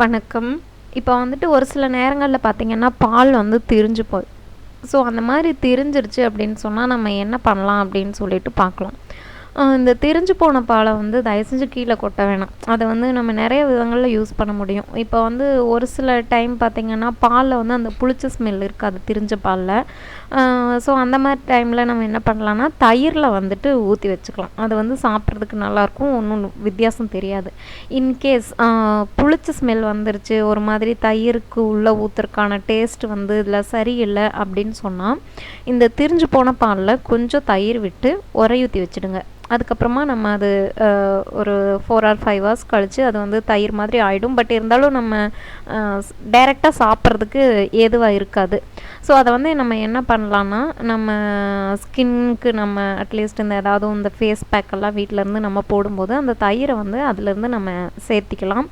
வணக்கம். இப்போ வந்துட்டு ஒரு சில நேரங்களில் பார்த்தீங்கன்னா பால் வந்து திரிஞ்சு போய். ஸோ அந்த மாதிரி திரிஞ்சிருச்சு அப்படின்னு சொன்னால் நம்ம என்ன பண்ணலாம் அப்படின்னு சொல்லிட்டு பார்க்கலாம் இந்த திரிஞ்சு போன பாலை வந்து தயவு செஞ்சு கீழே கொட்ட வேணாம். அதை வந்து நம்ம நிறைய விதங்களில் யூஸ் பண்ண முடியும். இப்போ வந்து ஒரு சில டைம் பார்த்திங்கன்னா பாலில் வந்து அந்த புளிச்ச ஸ்மெல் இருக்காது திரிஞ்ச பாலில். ஸோ அந்த மாதிரி டைமில் நம்ம என்ன பண்ணலான்னா தயிரில் வந்துட்டு ஊற்றி வச்சுக்கலாம். அது வந்து சாப்பிட்றதுக்கு நல்லாயிருக்கும் ஒன்றும் வித்தியாசம் தெரியாது. இன்கேஸ் புளிச்ச ஸ்மெல் வந்துருச்சு ஒரு மாதிரி தயிருக்கு உள்ளே ஊற்றுறக்கான டேஸ்ட் வந்து இதில் சரியில்லை அப்படின்னு சொன்னால் இந்த திரிஞ்சு போன பாலில் கொஞ்சம் தயிர் விட்டு உரையூற்றி வச்சுடுங்க. அதுக்கப்புறமா நம்ம அது ஒரு ஃபோர் ஆர் ஃபைவ் ஹவர்ஸ் கழித்து அது வந்து தயிர் மாதிரி ஆகிடும் பட் இருந்தாலும் நம்ம டைரெக்டாக சாப்பிட்றதுக்கு ஏதுவாக இருக்காது. ஸோ அதை வந்து நம்ம என்ன பண்ணலான்னா நம்ம ஸ்கின்னுக்கு நம்ம அட்லீஸ்ட் இந்த ஏதாவது இந்த ஃபேஸ் பேக்கெல்லாம் வீட்டிலேருந்து நம்ம போடும்போது அந்த தயிரை வந்து அதுலேருந்து நம்ம சேர்த்திக்கலாம்.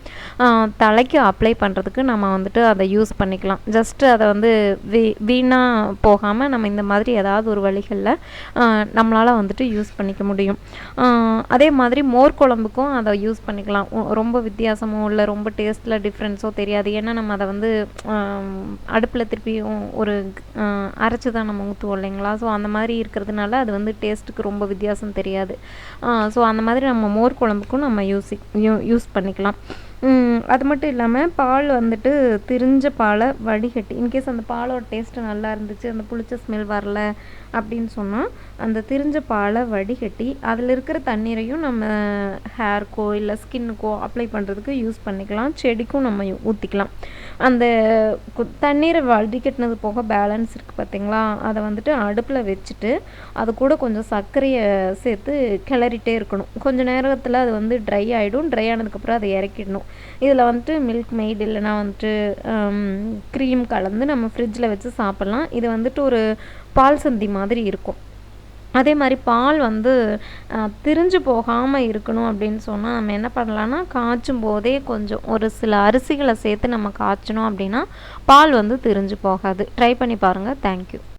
தலைக்கு அப்ளை பண்ணுறதுக்கு நம்ம வந்துட்டு அதை யூஸ் பண்ணிக்கலாம். ஜஸ்ட்டு அதை வந்து வீ வீணாக போகாமல் நம்ம இந்த மாதிரி ஏதாவது ஒரு வழிகளில் நம்மளால் வந்துட்டு யூஸ் பண்ணிக்க முடியும். அதே மாதிரி மோர் குழம்புக்கும் அதை யூஸ் பண்ணிக்கலாம். ரொம்ப வித்தியாசமோ இல்லை ரொம்ப டேஸ்ட்டில் டிஃப்ரென்ஸோ தெரியாது. ஏன்னா நம்ம அதை வந்து அடுப்பில் திருப்பியும் ஒரு அரைச்சி தான் நம்ம ஊற்றுவோம் இல்லைங்களா? ஸோ அந்த மாதிரி இருக்கிறதுனால அது வந்து டேஸ்ட்டுக்கு ரொம்ப வித்தியாசம் தெரியாது. ஸோ அந்த மாதிரி நம்ம மோர் குழம்புக்கும் நம்ம யூஸ் யூஸ் பண்ணிக்கலாம். அது மட்டும் இல்லாமல் பால் வந்துட்டு திரிஞ்ச பாலை வடிகட்டி இன்கேஸ் அந்த பாலோட டேஸ்ட்டு நல்லா இருந்துச்சு அந்த புளிச்ச ஸ்மெல் வரல அப்படின்னு சொன்னால் அந்த திரிஞ்ச பாலை வடிகட்டி அதில் இருக்கிற தண்ணீரையும் நம்ம ஹேர்க்கோ இல்லை ஸ்கின்னுக்கோ அப்ளை பண்ணுறதுக்கு யூஸ் பண்ணிக்கலாம். செடிக்கும் நம்ம ஊற்றிக்கலாம் அந்த கு- தண்ணீரை வடிகட்டினது போக பேலன்ஸ் இருக்குது பார்த்தீங்களா அதை வந்துட்டு அடுப்பில் வச்சுட்டு அது கூட கொஞ்சம் சர்க்கரையை சேர்த்து கிளறிட்டே இருக்கணும். கொஞ்சம் நேரத்தில் அது வந்து ட்ரை ஆகிடும் ட்ரை ஆனதுக்கப்புறம் அதை இறக்கிடணும். இதில் வந்துட்டு மில்க் மெய்ட் இல்லைன்னா வந்துட்டு க்ரீம் கலந்து நம்ம ஃப்ரிட்ஜில் வச்சு சாப்பிட்லாம். இது வந்துட்டு ஒரு பால் சந்தி மாதிரி இருக்கும். அதே மாதிரி பால் வந்து திரிஞ்சு போகாமல் இருக்கணும் அப்படின்னு சொன்னால் நம்ம என்ன பண்ணலாம்னா காய்ச்சும் போதே கொஞ்சம் ஒரு சில அரிசிகளை சேர்த்து நம்ம காய்ச்சினோம் அப்படின்னா பால் வந்து திரிஞ்சு போகாது. ட்ரை பண்ணி பாருங்கள் தேங்க்யூ